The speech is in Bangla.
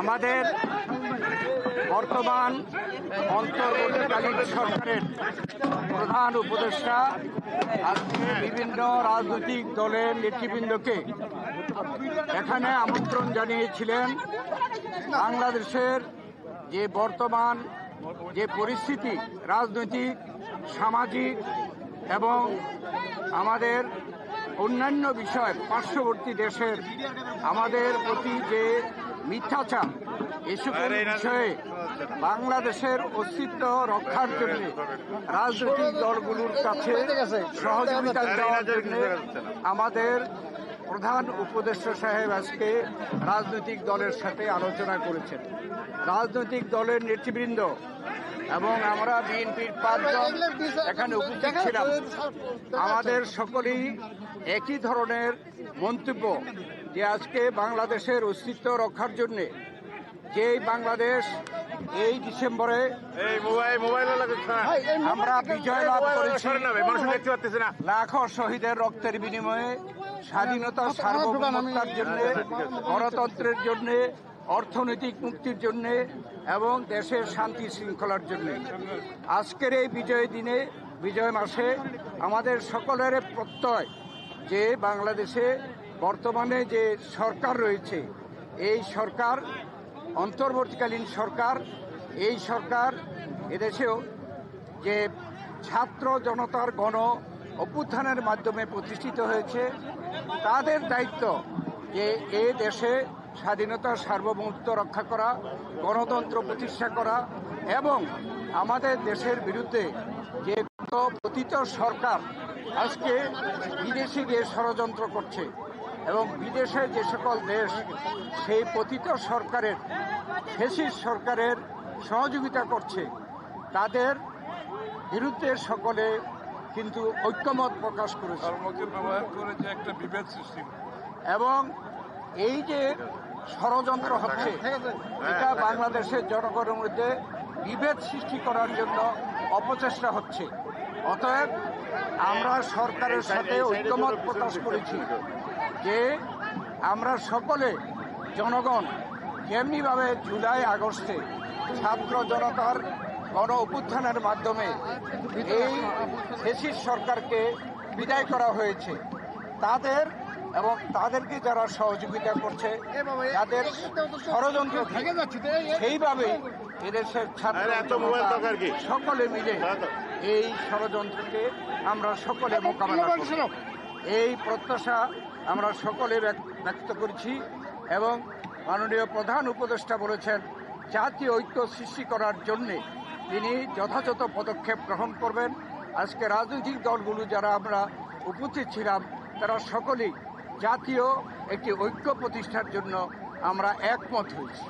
আমাদের বর্তমান অন্তর্বর্তীকালীন সরকারের প্রধান উপদেষ্টা আজকে বিভিন্ন রাজনৈতিক দলের নেতৃবৃন্দকে এখানে আমন্ত্রণ জানিয়েছিলেন। বাংলাদেশের যে বর্তমান যে পরিস্থিতি, রাজনৈতিক, সামাজিক এবং আমাদের অন্যান্য বিষয়, পার্শ্ববর্তী দেশের আমাদের প্রতি যে মিথ্যাচার এসব বিষয়ে বাংলাদেশের অস্তিত্ব রক্ষার জন্য রাজনৈতিক দলগুলোর কাছে সহযোগিতা দেওয়ার জন্য আমাদের প্রধান উপদেষ্টা সাহেব আজকে রাজনৈতিক দলের সাথে আলোচনা করেছেন। রাজনৈতিক দলের নেতৃবৃন্দ এবং আমরা বিএনপির পাঁচজন এখানে উপস্থিত ছিলাম। আমাদের সকলেই একই ধরনের মন্তব্য যে আজকে বাংলাদেশের অস্তিত্ব রক্ষার জন্য যেই বাংলাদেশ এই ডিসেম্বরে এই মোবাইল মোবাইল আমরা বিজয় লাভ করেছি। লাখো শহীদের রক্তের বিনিময়ে স্বাধীনতা সার্বভৌমতার জন্য গণতন্ত্রের জন্য অর্থনৈতিক মুক্তির জন্য এবং দেশের শান্তি শৃঙ্খলার জন্য। আজকের এই বিজয় দিনে, বিজয় মাসে আমাদের সকলের প্রত্যয় যে বাংলাদেশে বর্তমানে যে সরকার রয়েছে, এই সরকার, অন্তর্বর্তীকালীন সরকার, এই সরকার এদেশেও যে ছাত্র জনতার গণ অভ্যুত্থানের মাধ্যমে প্রতিষ্ঠিত হয়েছে, তাদের দায়িত্ব যে এ দেশে স্বাধীনতা সার্বভৌমত্ব রক্ষা করা গণতন্ত্র প্রতিষ্ঠা করা এবং আমাদের দেশের বিরুদ্ধে যে পতিত সরকার আজকে বিদেশে গিয়ে ষড়যন্ত্র করছে এবং বিদেশে যে সকল দেশ সেই পতিত সরকারের ফেসিস সরকারের সহযোগিতা করছে তাদের বিরুদ্ধে সকলে কিন্তু ঐক্যমত প্রকাশ করেছে। ধর্মকে ব্যবহার করে যে একটা বিভেদ সৃষ্টি এবং এই যে ষড়যন্ত্র হচ্ছে। এটা বাংলাদেশের জনগণের মধ্যে বিভেদ সৃষ্টি করার জন্য অপচেষ্টা হচ্ছে। অতএব আমরা সরকারের সাথে ঐক্যমত প্রকাশ করেছি যে আমরা সকলে জনগণ যেমনিভাবে জুলাই আগস্টে ছাত্র জনতার গণ অভ্যুত্থানের মাধ্যমে এই ফেসিস সরকারকে বিদায় করা হয়েছে, তাদের এবং তাদেরকে যারা সহযোগিতা করছে তাদের ষড়যন্ত্র থেকে সেইভাবেই এদেশের ছাত্র আরে এত মোবাইল জনতা দরকার কি? সকলে মিলে এই ষড়যন্ত্রকে আমরা সকলে মোকাবেলা করব। এই প্রত্যাশা আমরা সকলে ব্যক্ত করছি এবং মাননীয় প্রধান উপদেষ্টা বলেছেন জাতীয় ঐক্য সৃষ্টি করার জন্যে তিনি যথাযথ পদক্ষেপ গ্রহণ করবেন। আজকে রাজনৈতিক দলগুলো যারা আমরা উপস্থিত ছিলাম তারা সকলেই জাতীয় একটি ঐক্য প্রতিষ্ঠার জন্য আমরা একমত হয়েছি।